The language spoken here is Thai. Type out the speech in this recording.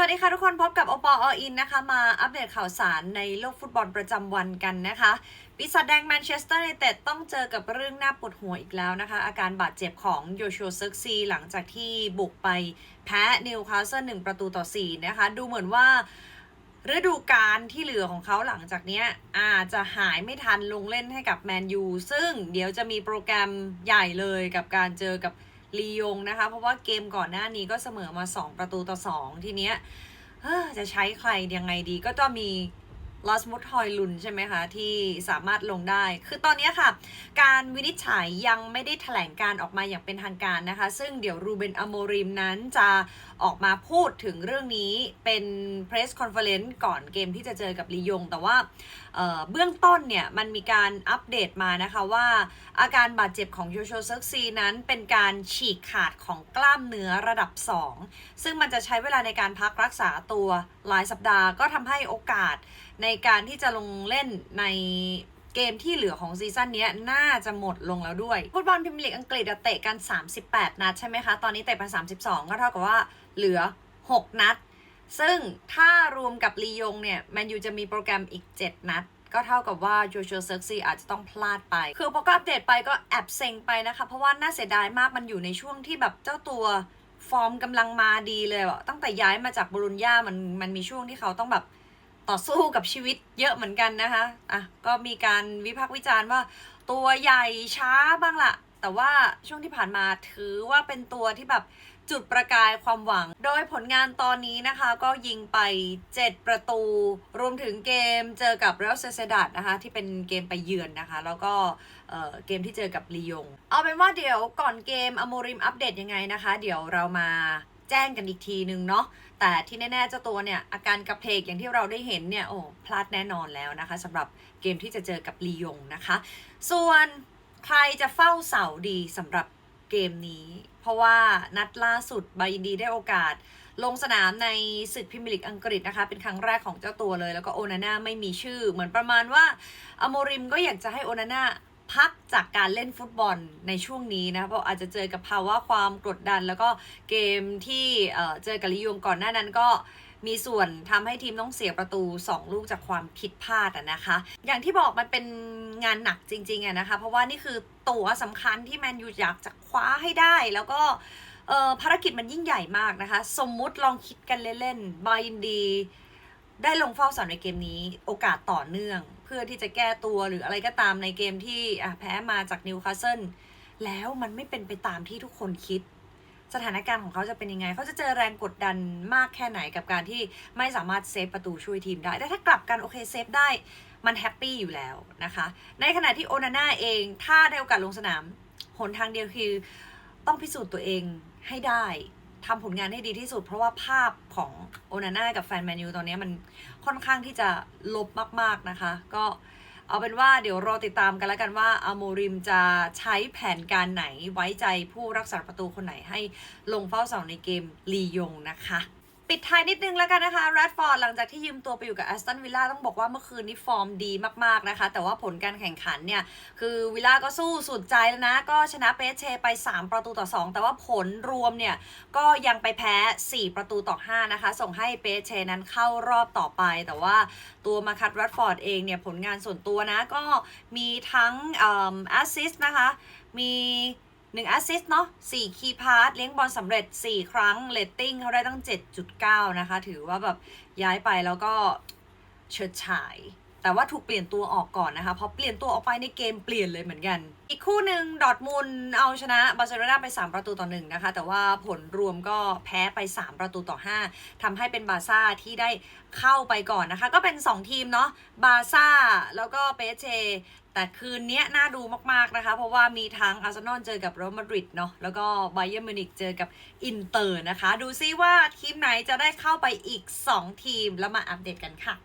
สวัสดีค่ะทุกคนพบกับโอปอออินนะคะ มาอัปเดตข่าวสารในโลกฟุตบอลประจำวันกันนะคะปีศาจแดงแมนเชสเตอร์ยูไนเต็ดต้องเจอกับเรื่องน่าปวดหัวอีกแล้วนะคะ อาการบาดเจ็บของโยชัวเซิร์กซีหลังจากที่บุกไปแพ้นิวคาสเซิลหนึ่งประตูต่อ4นะคะ ดูเหมือนว่าฤดูกาลที่เหลือของเขาหลังจากเนี้ยอาจจะหายไม่ทันลงเล่นให้กับแมนยูซึ่งเดี๋ยวจะมีโปรแกรมใหญ่เลยกับการเจอกับ ลียงนะคะ เพราะว่าเกมก่อนหน้านี้ก็เสมอมา 2 ประตูต่อ 2 ทีเนี้ยจะใช้ใครยังไงดีก็ต้องมี ลอสมุทอยลุนใช่ไหมคะที่สามารถลงได้ คือตอนนี้ค่ะ การวินิจฉัยยังไม่ได้แถลงการออกมาอย่างเป็นทางการนะคะ ซึ่งเดี๋ยวรูเบนอโมริมนั้นจะออกมาพูดถึงเรื่องนี้เป็นเพรสคอนเฟอเรนซ์ก่อนเกมที่จะเจอกับลียง แต่ว่าเเบื้องต้นเนี่ย มันมีการอัปเดตมานะคะว่า อาการบาดเจ็บของโยโชเซิร์กซีนั้นเป็นการฉีกขาดของกล้ามเนื้อระดับ 2 ซึ่งมันจะใช้เวลาในการพักรักษาตัวหลายสัปดาห์ก็ทำให้โอกาสในในการที่จะลงเล่นในเกมที่เหลือของซีซั่นนี้น่าจะหมดลงแล้วด้วยฟุตบอลพรีเมียร์ลีกอังกฤษเตะกัน 38 นัดใช่ไหมคะ ตอนนี้เตะไป 32 ก็เท่ากับว่าเหลือ 6 นัด ซึ่งถ้ารวมกับลียงเนี่ยแมนยูจะมีโปรแกรมอีก 7 นัด ก็เท่ากับว่าโจชัวเซิร์กซีอาจจะต้องพลาดไป คือพอก็อัปเดตไปก็แอบเซ็งไปนะคะ เพราะว่าน่าเสียดายมากมันอยู่ในช่วงที่แบบเจ้าตัวฟอร์มกำลังมาดีเลยอะตั้งแต่ย้ายมาจากบรูญญามันมันมีช่วงที่เขาต้องแบบ ต่อสู้กับชีวิตเยอะเหมือนกันนะคะอะก็มีการวิพากษ์วิจารณ์ว่า ตัวใหญ่ช้าบ้างละแต่ว่าช่วงที่ผ่านมาถือว่าเป็นตัวที่แบบจุดประกายความหวัง โดยผลงานตอนนี้นะคะก็ยิงไป 7 ประตู รวมถึงเกมเจอกับเรอัลเซเซดัดนะคะ ที่เป็นเกมไปเยือนนะคะ แล้วก็เกมที่เจอกับลียง เอาเป็นว่าเดี๋ยวก่อนเกมอโมริมอัปเดตยังไงนะคะ เดี๋ยวเรามา แจ้งกันอีกทีนึงเนาะแต่ที่แน่ๆเจ้าตัวเนี่ยอาการกระเพกอย่างที่เราได้เห็นเนี่ยโอ้พลาดแน่นอนแล้วนะคะสำหรับเกมที่จะเจอกับลียงนะคะ ส่วนใครจะเฝ้าเสาดีสำหรับเกมนี้ เพราะว่านัดล่าสุดบายินดีได้โอกาส ลงสนามในศึกพรีเมียร์ลีกอังกฤษนะคะ เป็นครั้งแรกของเจ้าตัวเลย แล้วก็โอนาน่าไม่มีชื่อ เหมือนประมาณว่าอโมริมก็อยากจะให้โอนาน่า พักจากการเล่นฟุตบอลในช่วงนี้นะเพราะอาจจะเจอกับภาวะความกดดัน แล้วก็เกมที่เจอกับลิยงก่อนหน้านั้นก็มีส่วนทำให้ทีมต้องเสียประตู 2 ลูกจากความผิดพลาดอะนะคะ อย่างที่บอกมันเป็นงานหนักจริงๆอะนะคะ เพราะว่านี่คือตัวสำคัญที่แมนยูอยากจะคว้าให้ได้ แล้วก็ภารกิจมันยิ่งใหญ่มากนะคะ สมมุติลองคิดกันเล่นๆบายินดี ได้ลงเฝ้าเสาในเกมนี้โอกาสต่อเนื่อง เพื่อที่จะแก้ตัวหรืออะไรก็ตามในเกมที่แพ้มาจากนิวคาสเซิลแล้วมันไม่เป็นไปตามที่ทุกคนคิด สถานการณ์ของเขาจะเป็นยังไง เขาจะเจอแรงกดดันมากแค่ไหนกับการที่ไม่สามารถเซฟประตูช่วยทีมได้ แต่ถ้ากลับกันโอเคเซฟได้มันแฮปปี้อยู่แล้วนะคะ ในขณะที่โอนาน่าเองถ้าได้โอกาสลงสนามหนทางเดียวคือต้องพิสูจน์ตัวเองให้ได้ ทำผลงานให้ดีที่สุด เพราะว่าภาพของโอนาน่ากับแฟนแมนยูตอนนี้มันค่อนข้างที่จะลบมากๆนะคะ ก็เอาเป็นว่าเดี๋ยวรอติดตามกันแล้วกันว่าอาโมริมจะใช้แผนการไหนไว้ใจผู้รักษาประตูคนไหนให้ลงเฝ้าเสาในเกมลียงนะคะ ปิดท้ายนิดนึงแล้วกันนะคะแรดฟอร์ดหลังจากที่ยืมตัวไปอยู่กับแอสตันวิลล่าต้องบอกว่าเมื่อคืนนี้ฟอร์มดีมากๆนะคะ แต่ว่าผลการแข่งขันเนี่ย คือวิลล่าก็สู้สุดใจแล้วนะ ก็ชนะเปเชไป 3 ประตูต่อ 2 แต่ว่าผลรวมเนี่ย ก็ยังไปแพ้ 4 ประตูต่อ 5 นะคะ ส่งให้เปเชนั้นเข้ารอบต่อไป แต่ว่าตัวมาคัตแรดฟอร์ดเองเนี่ยผลงานส่วนตัวนะก็มีทั้งแอสซิสต์นะคะมี 1 assist เนาะ4 key pass เลี้ยงบอลสำเร็จ 4 ครั้งเรตติ้งเขาได้ตั้ง 7.9 นะคะ ถือว่าแบบย้ายไปแล้วก็เฉิดฉาย แต่ว่าถูกเปลี่ยนตัวออกก่อนนะคะพอเปลี่ยนตัวออกไปในเกมเปลี่ยนเลยเหมือนกัน อีกคู่หนึ่งดอทมุนด์เอาชนะบาร์เซโลนาไป 3 ประตูต่อ1นะคะ แต่ว่าผลรวมก็แพ้ไป 3 ประตูต่อ 5ทำให้เป็นบาซ่าที่ได้เข้าไปก่อนนะคะ ก็เป็น 2 ทีมเนาะบาซ่าแล้วก็เปเชแต่คืนนี้น่าดูมาก ๆ นะคะ เพราะว่ามีทั้งอาร์เซนอลเจอกับเรอัลมาดริดเนาะแล้วก็ไบเ e ร์มิวนิกเจอกับอินเตอร์นะคะ ดูซิว่าทีมไหนจะได้เข้าไปอีก 2 ทีมแล้วมาอัปเดตกันค่ะ